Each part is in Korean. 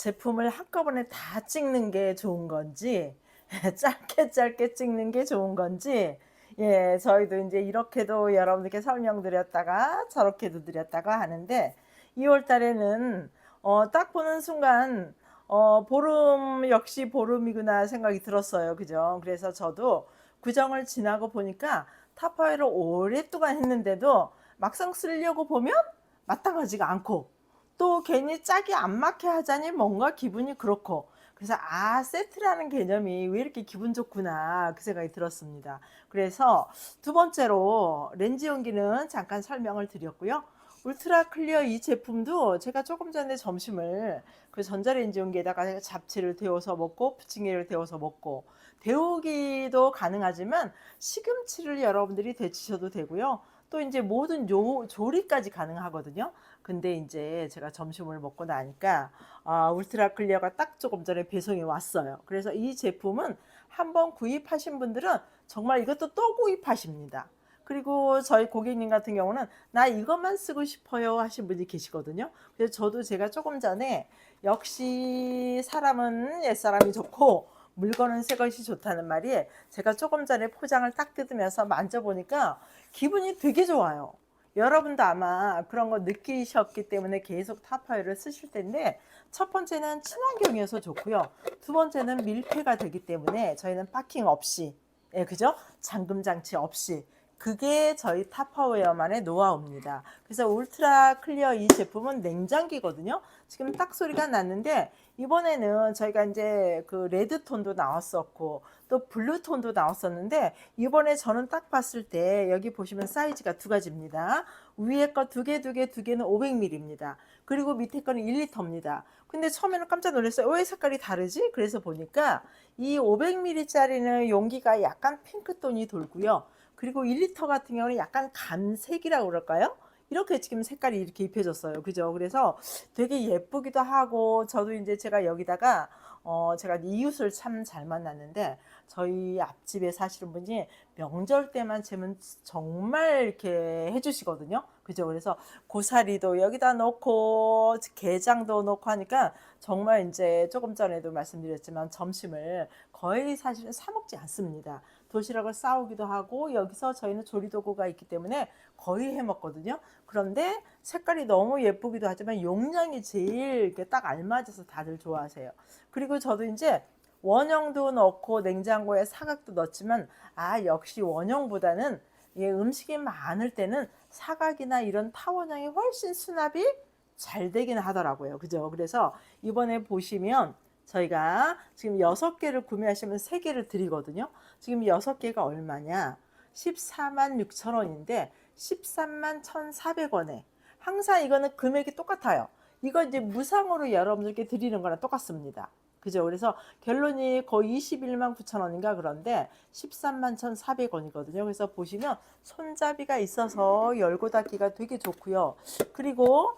제품을 한꺼번에 다 찍는 게 좋은 건지 짧게 짧게 찍는 게 좋은 건지 예, 저희도 이제 이렇게도 여러분들께 설명드렸다가 저렇게도 드렸다가 하는데 2월 달에는 어, 딱 보는 순간 어, 보름 역시 보름이구나 생각이 들었어요. 그죠? 그래서 저도 구정을 지나고 보니까 타파이를 오랫동안 했는데도 막상 쓰려고 보면 마땅하지가 않고 또 괜히 짝이 안 맞게 하자니 뭔가 기분이 그렇고 그래서 아 세트라는 개념이 왜 이렇게 기분 좋구나 그 생각이 들었습니다. 그래서 두 번째로 렌즈 용기는 잠깐 설명을 드렸고요. 울트라 클리어 이 제품도 제가 조금 전에 점심을 그 전자레인지 용기에다가 잡채를 데워서 먹고 부침개를 데워서 먹고 데우기도 가능하지만 시금치를 여러분들이 데치셔도 되고요. 또 이제 모든 요, 조리까지 가능하거든요. 근데 이제 제가 점심을 먹고 나니까 아, 울트라 클리어가 딱 조금 전에 배송이 왔어요. 그래서 이 제품은 한번 구입하신 분들은 정말 이것도 또 구입하십니다. 그리고 저희 고객님 같은 경우는 나 이것만 쓰고 싶어요 하신 분이 계시거든요. 그래서 저도 제가 조금 전에 역시 사람은 옛사람이 좋고 물건은 새 것이 좋다는 말이 제가 조금 전에 포장을 딱 뜯으면서 만져보니까 기분이 되게 좋아요. 여러분도 아마 그런 거 느끼셨기 때문에 계속 타파이를 쓰실 텐데 첫 번째는 친환경이어서 좋고요. 두 번째는 밀폐가 되기 때문에 저희는 파킹 없이 예, 그죠? 잠금 장치 없이 그게 저희 타파웨어만의 노하우입니다. 그래서 울트라 클리어 이 제품은 냉장기거든요. 지금 딱 소리가 났는데 이번에는 저희가 이제 그 레드 톤도 나왔었고 또 블루 톤도 나왔었는데 이번에 저는 딱 봤을 때 여기 보시면 사이즈가 두 가지입니다. 위에 거 두 개, 두 개, 두 개는 500ml입니다. 그리고 밑에 거는 1리터입니다. 근데 처음에는 깜짝 놀랐어요. 왜 색깔이 다르지? 그래서 보니까 이 500ml짜리는 용기가 약간 핑크톤이 돌고요. 그리고 1리터 같은 경우는 약간 감색이라고 그럴까요? 이렇게 지금 색깔이 이렇게 입혀졌어요. 그죠? 그래서 되게 예쁘기도 하고, 저도 이제 제가 여기다가, 어, 제가 이웃을 참 잘 만났는데, 저희 앞집에 사시는 분이 명절 때만 재면 정말 이렇게 해주시거든요. 그죠? 그래서 고사리도 여기다 넣고, 게장도 넣고 하니까, 정말 이제 조금 전에도 말씀드렸지만, 점심을 거의 사실은 사 먹지 않습니다. 도시락을 싸오기도 하고 여기서 저희는 조리도구가 있기 때문에 거의 해 먹거든요. 그런데 색깔이 너무 예쁘기도 하지만 용량이 제일 이렇게 딱 알맞아서 다들 좋아하세요. 그리고 저도 이제 원형도 넣고 냉장고에 사각도 넣지만 아 역시 원형보다는 예, 음식이 많을 때는 사각이나 이런 타원형이 훨씬 수납이 잘 되긴 하더라고요. 그죠? 그래서 이번에 보시면 저희가 지금 여섯 개를 구매하시면 세 개를 드리거든요. 지금 여섯 개가 얼마냐? 14만 6천 원인데 13만 1,400원에 항상 이거는 금액이 똑같아요. 이거 이제 무상으로 여러분들께 드리는 거랑 똑같습니다. 그죠? 그래서 결론이 거의 21만 9천 원인가 그런데 13만 1,400원이거든요. 그래서 보시면 손잡이가 있어서 열고 닫기가 되게 좋고요. 그리고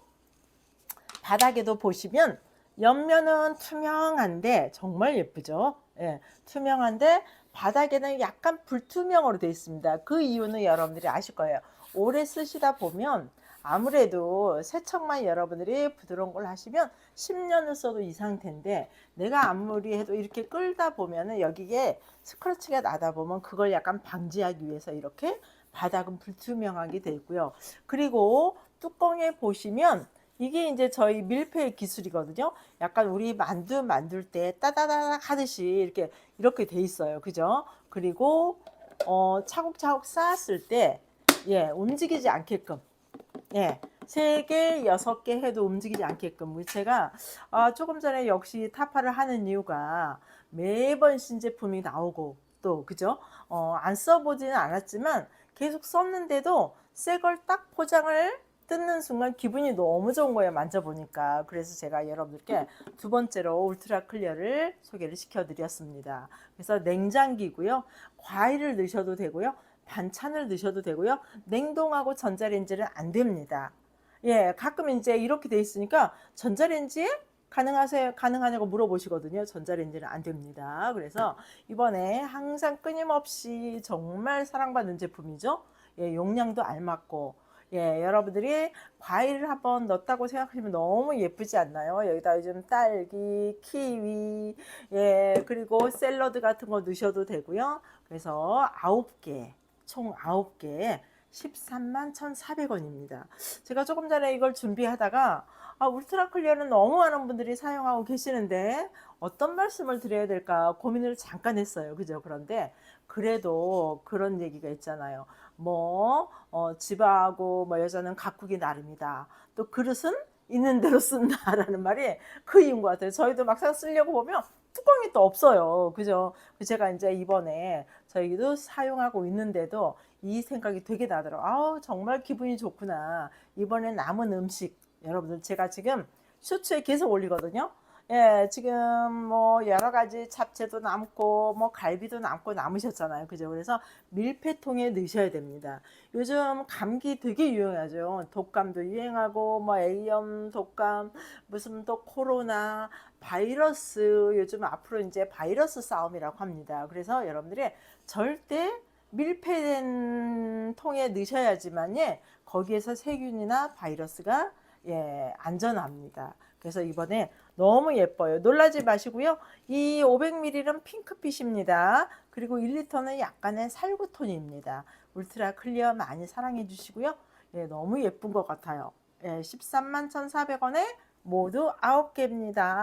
바닥에도 보시면 옆면은 투명한데 정말 예쁘죠? 예, 투명한데 바닥에는 약간 불투명으로 되어 있습니다. 그 이유는 여러분들이 아실 거예요. 오래 쓰시다 보면 아무래도 세척만 여러분들이 부드러운 걸 하시면 10년을 써도 이 상태인데 내가 아무리 해도 이렇게 끌다 보면은 여기에 스크래치가 나다 보면 그걸 약간 방지하기 위해서 이렇게 바닥은 불투명하게 되어 있고요. 그리고 뚜껑에 보시면 이게 이제 저희 밀폐 기술이거든요. 약간 우리 만두 만들 때 따다다닥 하듯이 이렇게 이렇게 돼 있어요. 그죠? 그리고 어, 차곡차곡 쌓았을 때 예, 움직이지 않게끔 예. 세 개, 여섯 개 해도 움직이지 않게끔 제가 아, 조금 전에 역시 타파를 하는 이유가 매번 신제품이 나오고 또 그죠? 어, 안 써보지는 않았지만 계속 썼는데도 새 걸 딱 포장을 뜯는 순간 기분이 너무 좋은 거예요. 만져보니까. 그래서 제가 여러분들께 두 번째로 울트라 클리어를 소개를 시켜드렸습니다. 그래서 냉장기고요. 과일을 넣으셔도 되고요. 반찬을 넣으셔도 되고요. 냉동하고 전자레인지는 안 됩니다. 예, 가끔 이제 이렇게 돼 있으니까 전자레인지에 가능하세요? 가능하냐고 물어보시거든요. 전자레인지는 안 됩니다. 그래서 이번에 항상 끊임없이 정말 사랑받는 제품이죠. 예, 용량도 알맞고 예, 여러분들이 과일을 한번 넣었다고 생각하시면 너무 예쁘지 않나요? 여기다 요즘 딸기, 키위, 예, 그리고 샐러드 같은 거 넣으셔도 되고요. 그래서 아홉 개, 총 아홉 개에 13만 1,400원입니다. 제가 조금 전에 이걸 준비하다가 아, 울트라 클리어는 너무 많은 분들이 사용하고 계시는데 어떤 말씀을 드려야 될까 고민을 잠깐 했어요. 그죠? 그런데 그래도 그런 얘기가 있잖아요. 뭐, 어, 집하고 뭐 여자는 가꾸기 나름이다. 또 그릇은 있는 대로 쓴다라는 말이 그 이유인 것 같아요. 저희도 막상 쓰려고 보면 뚜껑이 또 없어요. 그죠? 제가 이제 이번에 저희도 사용하고 있는데도 이 생각이 되게 나더라고요. 아우, 정말 기분이 좋구나. 이번에 남은 음식, 여러분들 제가 지금 쇼츠에 계속 올리거든요. 예, 지금 뭐 여러 가지 잡채도 남고 뭐 갈비도 남고 남으셨잖아요. 그죠? 그래서 밀폐통에 넣으셔야 됩니다. 요즘 감기 되게 유행하죠. 독감도 유행하고 뭐 A형 독감, 무슨 또 코로나, 바이러스 요즘 앞으로 이제 바이러스 싸움이라고 합니다. 그래서 여러분들이 절대 밀폐된 통에 넣으셔야지만 예, 거기에서 세균이나 바이러스가 예, 안전합니다. 그래서 이번에 너무 예뻐요. 놀라지 마시고요. 이 500ml는 핑크빛입니다. 그리고 1리터는 약간의 살구톤입니다. 울트라 클리어 많이 사랑해 주시고요. 예, 너무 예쁜 것 같아요. 예, 13만 1,400원에 모두 9개입니다.